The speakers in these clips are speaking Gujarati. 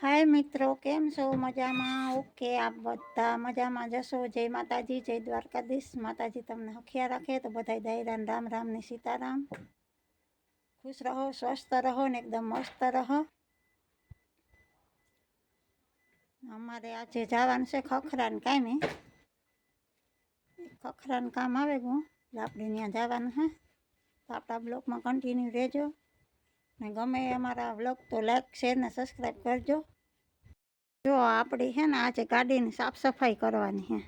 હાય મિત્રો, કેમ છો? મજામાં? ઓકે, આપ બધા મજામાં જશો? જય માતાજી, જય દ્વારકાધીશ. માતાજી તમને હખિયા રાખે તો બધા દયરાન રામ રામ ને સીતારામ. ખુશ રહો, સ્વસ્થ રહો ને એકદમ મસ્ત રહો. અમારે આજે જવાનું છે ખખરાને કામે. ખખરાન કામ આવે ગું. આપણે ત્યાં જવાનું હે. તો આપણા બ્લોકમાં કન્ટિન્યુ રહેજો. ને ગમે એ અમારા બ્લોગ તો લાઈક શેર ને સબસ્ક્રાઈબ કરજો. જો આપણી છે ને, આજે ગાડીની સાફ સફાઈ કરવાની છે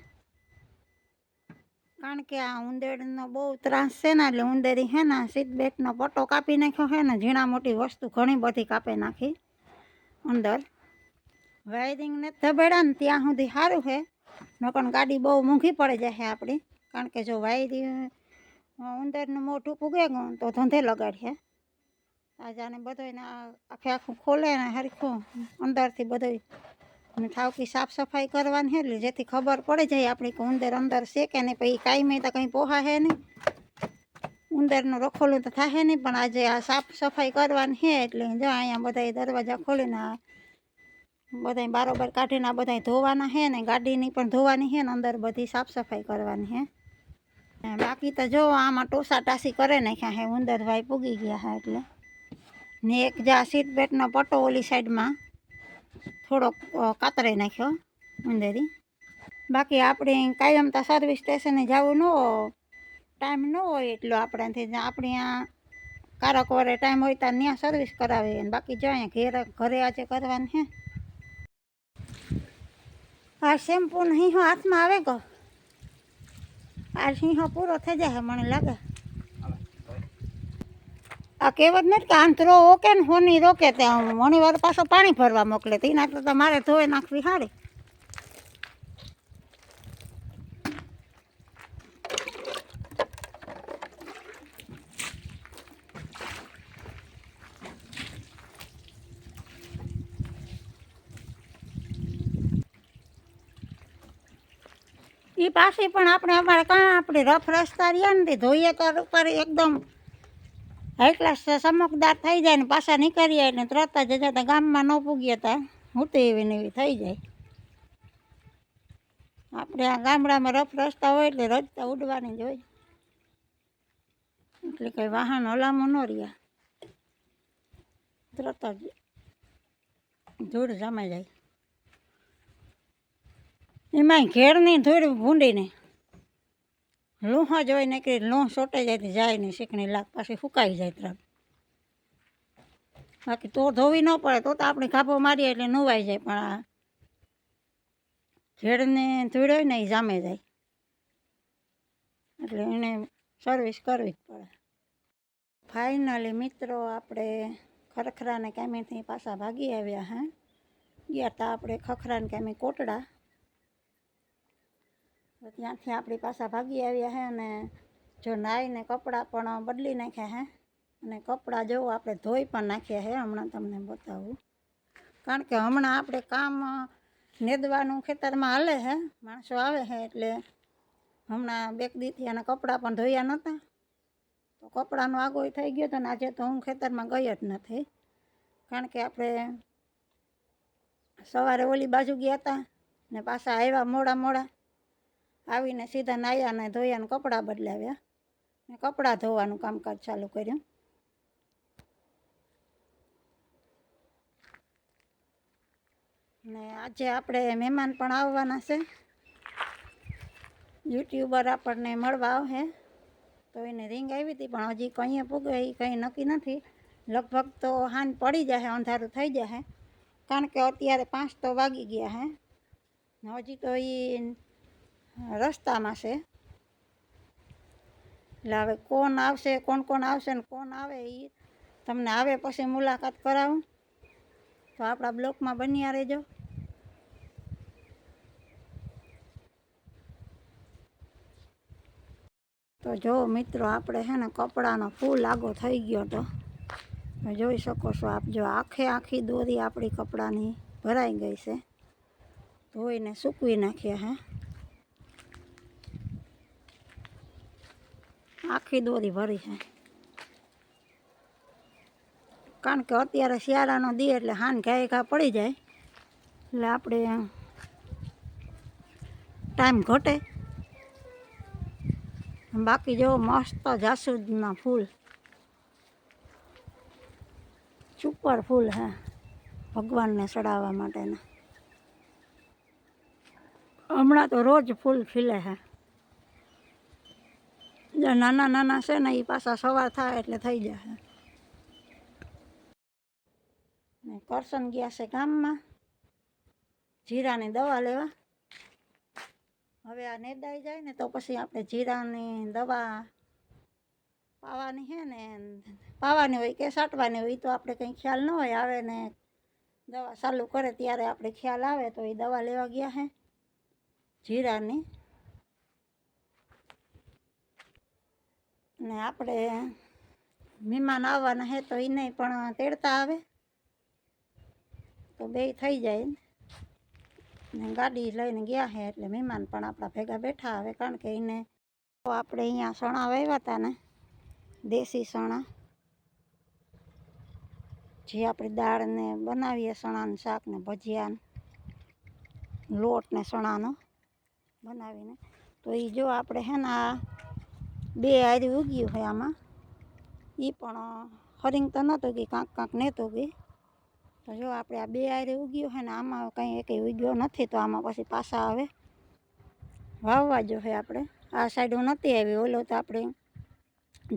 કારણ કે આ ઉંદરનો બહુ ત્રાસ છે ને, એટલે ઉંદરી છે ને સીટ બેલ્ટનો પટ્ટો કાપી નાખ્યો છે ને, ઝીણા મોટી વસ્તુ ઘણી બધી કાપી નાખી અંદર. વાયરિંગ ને ધબેડા ને ત્યાં સુધી સારું છે નકર ગાડી બહુ મૂંઘી પડી જશે આપણી કારણ કે જો વાયરિંગ ઉંદરનું મોઢું પૂગે ગયું તો ધંધે લગાડીએ આજાને બધોય આખે આખું ખોલે ને હરખું અંદરથી બધોય. અને થાવકી સાફ સફાઈ કરવાની છે એટલે જેથી ખબર પડે જાય આપણી કે ઉંદર અંદર છે કે નહીં. પછી કાંઈ તો કંઈ પોહા હે નહીં. ઉંદરનું રખોલું તો થાય નહીં, પણ આજે આ સાફ સફાઈ કરવાની છે એટલે જો અહીંયા બધા દરવાજા ખોલીને આ બધા બારોબાર કાઢીને આ બધા ધોવાના છે ને, ગાડીની પણ ધોવાની છે ને, અંદર બધી સાફ સફાઈ કરવાની છે બાકી તો જો આમાં ટોસા ટાસી કરે નાખ્યા હે, ઉંદર ભાઈ પૂગી ગયા હા એટલે. ને એક જા સીટ બેટનો પટ્ટો ઓલી સાઈડમાં થોડોક કાતરાઈ નાખ્યો ઉંદરી. બાકી આપણે કાયમ તો સર્વિસ સ્ટેશને જવું ન ટાઈમ ન હોય એટલો આપણાથી. આપણે આ કારક વારે ટાઈમ હોય ત્યાં ત્યાં સર્વિસ કરાવીએ અને બાકી જો અહીંયા ઘરે ઘરે આજે કરવાની હે આ શેમ્પૂ નહીં હાથમાં આવે ગો? આ સિંહો પૂરો થઈ જાય મને લાગે. આ કહેવત નથી કે આંતરો ઓકે ને હોની રોકે ત્યાં ઘણી વાર પાછો પાણી ભરવા મોકલે તો એના કરતાં મારે ધોઈ નાખવી સારી એ પાછી પણ આપણે અમારે કાં આપણે રફ રસ્તા રહ્યા ને તે ધોઈએ તો ઉપર એકદમ ક્લાસ ચમકદાર થઈ જાય ને પાછા નીકળી જાય ને તરત જ જતા ગામમાં ન પૂગીએ તા હું એવી ને એવી થઈ જાય. આપણે આ ગામડામાં રફ રસ્તા હોય એટલે રજતા ઉડવાની જ હોય. એટલે કંઈ વાહન હલામો ન રહ્યા. તરત જ ધૂળ જમાઈ જાય. એમાંય ઘેરની ધૂળ ભૂંડીને લોહા જોઈ નીકળી લોહ સોટે જાય જાય નહીં શીકણી લાગ પાછી સુકાઈ જાય ત્રણ બાકી તો ધોવી ન પડે, તો તો આપણે ખાભો મારીએ એટલે નવાઈ જાય, પણ આ ઝેડને ધોડ્યો ને એ જામે જાય. એટલે એને સર્વિસ કરવી જ પડે. ફાઇનલી મિત્રો, આપણે ખરખરાને કામેથી પાછા ભાગી આવ્યા, હા? ગયા હતા આપણે ખખરાને કામે કોટડા ત્યાંથી આપણી પાછા ભાગી આવ્યા હે અને જો નાહીને કપડાં પણ બદલી નાખ્યા હે અને કપડાં જેવું આપણે ધોઈ પણ નાખ્યા હે, હમણાં તમને બતાવું. કારણ કે હમણાં આપણે કામ નેદવાનું ખેતરમાં હાલે હે, માણસો આવે છે એટલે હમણાં બેક દીથી અને કપડાં પણ ધોયા નહોતા. તો કપડાંનો આગોય થઈ ગયો હતો ને આજે તો હું ખેતરમાં ગઈ જ નથી. કારણ કે આપણે સવારે ઓલી બાજુ ગયા હતા ને પાછા આવ્યા મોડા મોડા. આવીને સીધા નાયા ને ધોયા ને કપડાં બદલાવ્યા. ને કપડાં ધોવાનું કામકાજ ચાલુ કર્યું. ને આજે આપણે મહેમાન પણ આવવાના છે. યુટ્યુબર આપણને મળવા આવશે. તો એને રિંગ આવી હતી, પણ હજી કંઈ પૂગે, એ કંઈ નક્કી નથી. લગભગ તો હાન પડી જશે અંધારું થઈ જશે કારણ કે અત્યારે પાંચ તો વાગી ગયા હે. હજી તો એ રસ્તામાં છે. એટલે હવે કોણ આવશે, કોણ કોણ આવશે ને કોણ આવે એ તમને આવે પછી મુલાકાત કરાવું. તો આપણા બ્લોકમાં બન્યા રહેજો. તો જો મિત્રો, આપણે છે ને કપડાનો ફૂલ આગો થઈ ગયો તો જોઈ શકો છો આપ જો આખે આખી દોરી આપણી કપડાની ભરાઈ ગઈ છે. ધોઈને સૂકવી નાખ્યા હે. આખી દોરી ભરી છે. કારણ કે અત્યારે શિયાળાનો દી એટલે હાન ઘાય ઘા પડી જાય. એટલે આપણે ટાઈમ ઘટે. બાકી જો મસ્ત જાસૂદના ફૂલ. સુપર ફૂલ હે ભગવાનને ચડાવવા માટેના. હમણાં તો રોજ ફૂલ ખીલે છે જે નાના નાના છે ને એ પાછા સવાર થાય એટલે થઈ જશે ને કરશન ગયા છે ગામમાં. જીરાની દવા લેવા. હવે આ નેદાઈ જાય ને તો પછી આપણે જીરાની દવા પાવાની છે ને, પાવાની હોય કે સાટવાની હોય તો આપણે કંઈ ખ્યાલ ન હોય. આવે ને દવા ચાલુ કરે ત્યારે આપણે ખ્યાલ આવે તો એ દવા લેવા ગયા છે જીરાની ને આપણે મહેમાન આવવાના હે તો એને પણ તેડતા આવે. તો બે થઈ જાય ને. ગાડી લઈને ગયા હે એટલે મહેમાન પણ આપણા ભેગા બેઠા આવે કારણ કે એને આપણે અહીંયા સણા વાવ્યા હતા ને, દેશી સણા જે આપણે દાળને બનાવીએ સણાનું શાક ને ભજીયા લોટ ને સણાનો બનાવીને. તો એ જો આપણે હે ને આ બે આરી ઉગ્યું હોય આમાં. એ પણ હરિંગ તો નહોતો ગઈ, કાંક કાંક નહોતો ગઈ. તો જો આપણે આ બે આરે ઉગ્યું હોય ને, આમાં કંઈ એક ઉગ્યો નથી, તો આમાં પછી પાછા આવે. વાવવા જો હોય આપણે. આ સાઈડ નહોતી આવી, ઓલો તો આપણે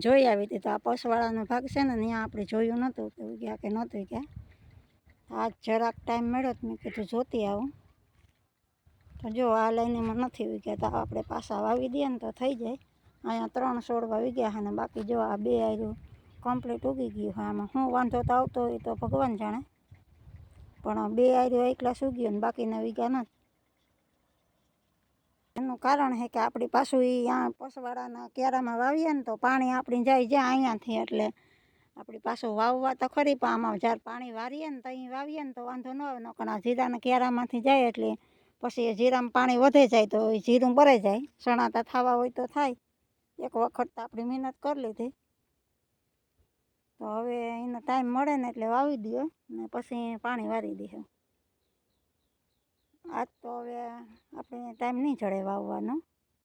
જોઈ આવી હતી. તો આ પસવાળાનો ભાગ છે ને, ત્યાં આપણે જોયું નહોતું કે ઉગ્યા કે નહોતું ગયા આ જરાક ટાઈમ મળ્યો તો મેં કીધું જોતી આવું. તો જો આ લાઈનમાં નથી ઉગ્યા, તો આપણે પાછા વાવી દઈએ ને તો થઈ જાય. અહીંયા ત્રણ છોડ વાવી ગયા અને બાકી જો આ બે આયરું કમ્પ્લીટ ઉગી ગયું હા આમાં. શું વાંધો તો આવતો હોય તો ભગવાન જાણે. પણ બે આર્યો એકલા સૂગ્યો ને બાકીના વીઘા નથી. એનું કારણ છે કે આપણી પાછું એ આ પસવાડાના કેરામાં વાવીએ ને તો પાણી આપણી જાય જ્યાં અહીંયાથી એટલે આપણી પાછું વાવવા તો ખરી, પણ આમાં જ્યારે પાણી વારીએ ને તો અહીં વાવીએ ને તો વાંધો ન આવે. નકર આ જીરાના કેરામાંથી જાય એટલે પછી એ જીરામાં પાણી વધે જાય તો એ જીરું બરાઈ જાય. સણાતા થવા હોય તો થાય. એક વખત તો આપણી મહેનત કરી લીધી. તો હવે એનો ટાઈમ મળે ને એટલે વાવી દઈએ ને પછી પાણી વારી દઈએ. આજ તો હવે આપણે ટાઈમ નહીં જડે વાવવાનો.